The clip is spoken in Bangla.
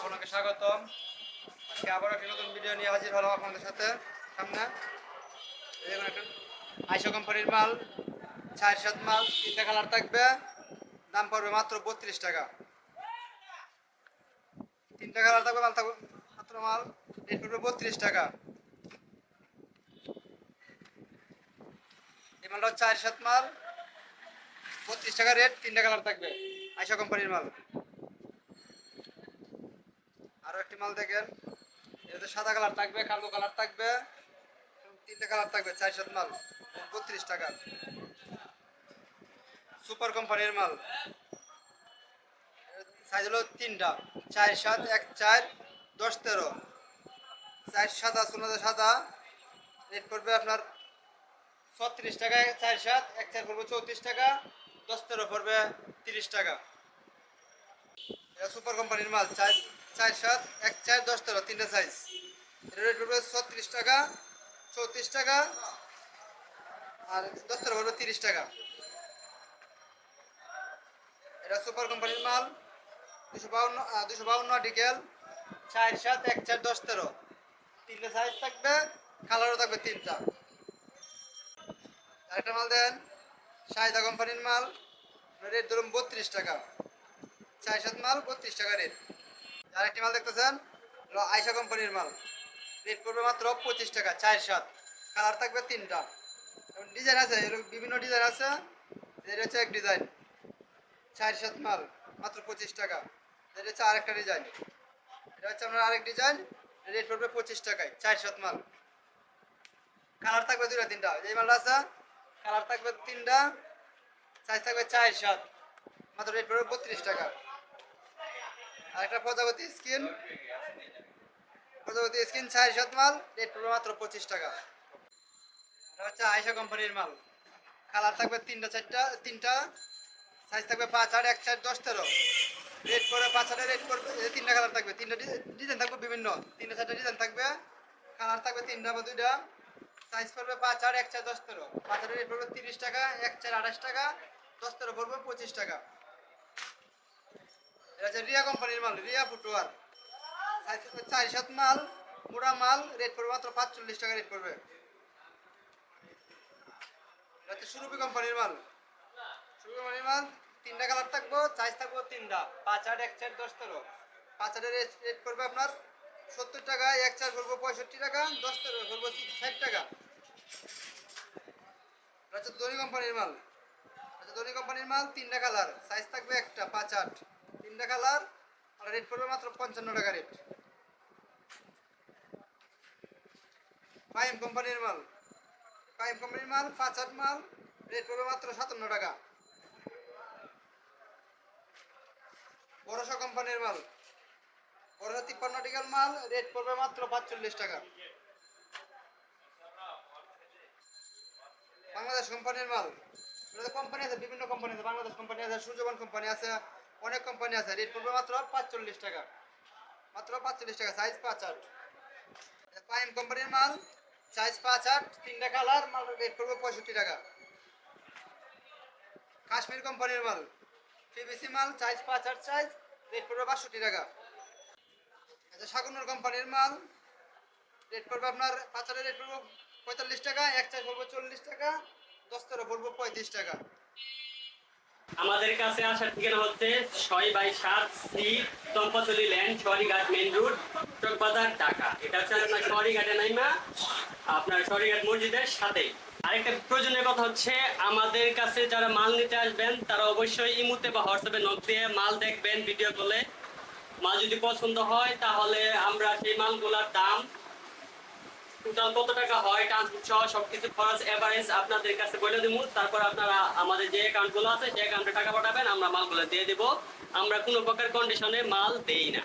আপনাকে স্বাগতম। আজকে আবার একটি নতুন ভিডিও নিয়ে হাজির হলাম আপনাদের সাথে। সামনে দেখুন আইসো কোম্পানির মাল চার সাত মাল, তিনটা কালার থাকবে। দাম পড়বে মাত্র বত্রিশ টাকা। তিনটা কালার থাকবে, মাল থাকবে মাত্র মাল। রেট পড়বে বত্রিশ টাকা। এই মালটা চার সাত মাল। বত্রিশ টাকা রেট, তিনটা কালার থাকবে আইসা কোম্পানির মাল। একটি মাল দেখেন। এটাতে সাদা কালার থাকবে, কালো কালার থাকবে তিনটে কালার থাকবে, চার সাত মাল, বত্রিশ টাকা। সুপার কোম্পানির মাল। সাইজ হলো তিনটা, চার সাত, এক চার, দশ তেরো। চার সাদা সোনাদা সাদা। রেট পড়বে আপনার ছত্রিশ টাকা চার সাত, এক চার পড়বে চৌত্রিশ টাকা, দশ তেরো পড়বে তিরিশ টাকা। এটা সুপার কোম্পানির মাল, চার চার সাত, এক চার, দশ তেরো, তিনটা সাইজ রেট পড়বে ছত্রিশ টাকা, চৌত্রিশ টাকা, আর দশ তেরো পড়বে তিরিশ টাকা। এটা সুপার কোম্পানির মাল, দুশো বাউন্ন দুশো বাউন্ন ডিকেল চার সাত, এক চার, দশ তেরো। তিনটা সাইজ থাকবে কালারও থাকবে তিনটা। আরেকটা মাল দেন, সাহিদা কোম্পানির মাল রেট ধরুন বত্রিশ টাকা। চার সাত মাল, বত্রিশ টাকা রেট আরেকটি মাল দেখতেছেন? আয়সা কোম্পানির মাল। রেট পড়বে মাত্র পঁচিশ টাকা, চার সাত। কালার থাকবে তিনটা। ডিজাইন আছে, এরকম বিভিন্ন ডিজাইন আছে। এটা হচ্ছে এক ডিজাইন চার সাত মাল, মাত্র পঁচিশ টাকা। এটা হচ্ছে আরেকটা ডিজাইন এটা হচ্ছে আপনার আরেক ডিজাইন রেট পড়বে পঁচিশ টাকায়, চার সাত মাল। কালার থাকবে দুইটা, তিনটা। এই মালটা আছে কালার থাকবে তিনটা সাইজ থাকবে চার সাত। মাত্র রেট পড়বে বত্রিশ টাকা। আর একটা প্রজাপতি স্কিন প্রজাপতি স্কিন চার সাত মাল রেট পড়বে মাত্র পঁচিশ টাকা। এটা হচ্ছে আয়সা কোম্পানির মাল। কালার থাকবে তিনটা, চারটা, তিনটা। সাইজ থাকবে পাঁচ আট এক চার, দশ, তেরো। রেট করে পাঁচ আটের রেট করবে তিনটা কালার থাকবে। তিনটা ডিজাইন থাকবে বিভিন্ন। তিনটা, চারটা ডিজাইন থাকবে। কালার থাকবে তিনটা বা দুইটা। সাইজ পড়বে পাঁচ আট এক চার, দশ, তেরো। পাঁচ আটের রেট পড়বে তিরিশ টাকা, এক চার আঠাশ টাকা, দশ, তেরো পড়বে পঁচিশ টাকা। এটা হচ্ছে রিয়া কোম্পানির মাল, রিয়া ফুটওয়ার। চার সাত মাল, মোড়া মাল রেট পড়বে মাত্র পাঁচচল্লিশ টাকা রেট পড়বে। এটা হচ্ছে সুরভি কোম্পানির মাল। সুরভি কোম্পানির মাল, তিনটা কালার থাকব সাইজ থাকব তিনটা, পাঁচ আট, এক চার, দশ তেরো। পাঁচ আটের রেট পড়বে আপনার সত্তর টাকা, এক চার করব পঁয়ষট্টি টাকা, দশ তেরো করব ষাট টাকা। হচ্ছে ধনী কোম্পানির মাল। আচ্ছা ধনী কোম্পানির মাল, তিনটা কালার সাইজ থাকবে একটা, পাঁচ আট। তিনটা কালার আর রেট পড়বে মাত্র পঞ্চান্ন টাকা রেট। পাইম কোম্পানির মাল। পাইম কোম্পানির মাল পাঁচ আট মাল রেট পড়বে মাত্র সাতান্ন টাকা। বড়শা কোম্পানির মাল। বড়শা তিপ্পান্ন টিকার মাল রেট পড়বে মাত্র পাঁচচল্লিশ টাকা। বাংলাদেশ কোম্পানির মাল। কোম্পানি আছে, বিভিন্ন কোম্পানি আছে, বাংলাদেশ কোম্পানি আছে সূর্যবান কোম্পানি আছে অনেক কোম্পানি আছে রেট পড়বে মাত্র পাঁচচল্লিশ টাকা। মাত্র পাঁচচল্লিশ টাকা সাইজ পাঁচ আট। পাইম কোম্পানির মাল সাইজ পাঁচ আট, তিনটা কালার মাল রেট পড়বে পঁয়ষট্টি টাকা। কাশ্মীর কোম্পানির মাল পিভিসি মাল সাইজ পাঁচ আট সাইজ রেট পড়বে বাষট্টি টাকা। আচ্ছা সাগুনুর কোম্পানির মাল রেট পড়বে আপনার পাঁচারের রেট পড়বে পঁয়তাল্লিশ টাকা, এক চার পড়বে চল্লিশ টাকা, দশ তেরো পড়বে পঁয়ত্রিশ টাকা। আমাদের কাছে আসার ঠিকানা হচ্ছে ছয় বাই সাত C দম্পতলি land, Sarighat main road, Chawkbazar, Dhaka. এটা হচ্ছে আপনার সরিঘাটে নাইমা, আপনার সরিঘাট মসজিদের সাথে আরেকটা প্রয়োজনীয় কথা হচ্ছে, আমাদের কাছে যারা মাল নিতে আসবেন, তারা অবশ্যই ইমুতে বা হোয়াটসঅ্যাপে নক দিয়ে মাল দেখবেন ভিডিও কলে মাল যদি পছন্দ হয়, তাহলে আমরা সেই মালগুলোর দাম কত টাকা হয় ট্রান্সপোর্ট সহ সবকিছু খরচ এভারেজ আপনাদের কাছে বলে দেবো। তারপর আপনারা আমাদের যে অ্যাকাউন্টগুলো আছে, যে অ্যাকাউন্টে টাকা পাঠাবেন, আমরা মালগুলো দিয়ে দেবো। আমরা কোনো প্রকার কন্ডিশনে মাল দেই না।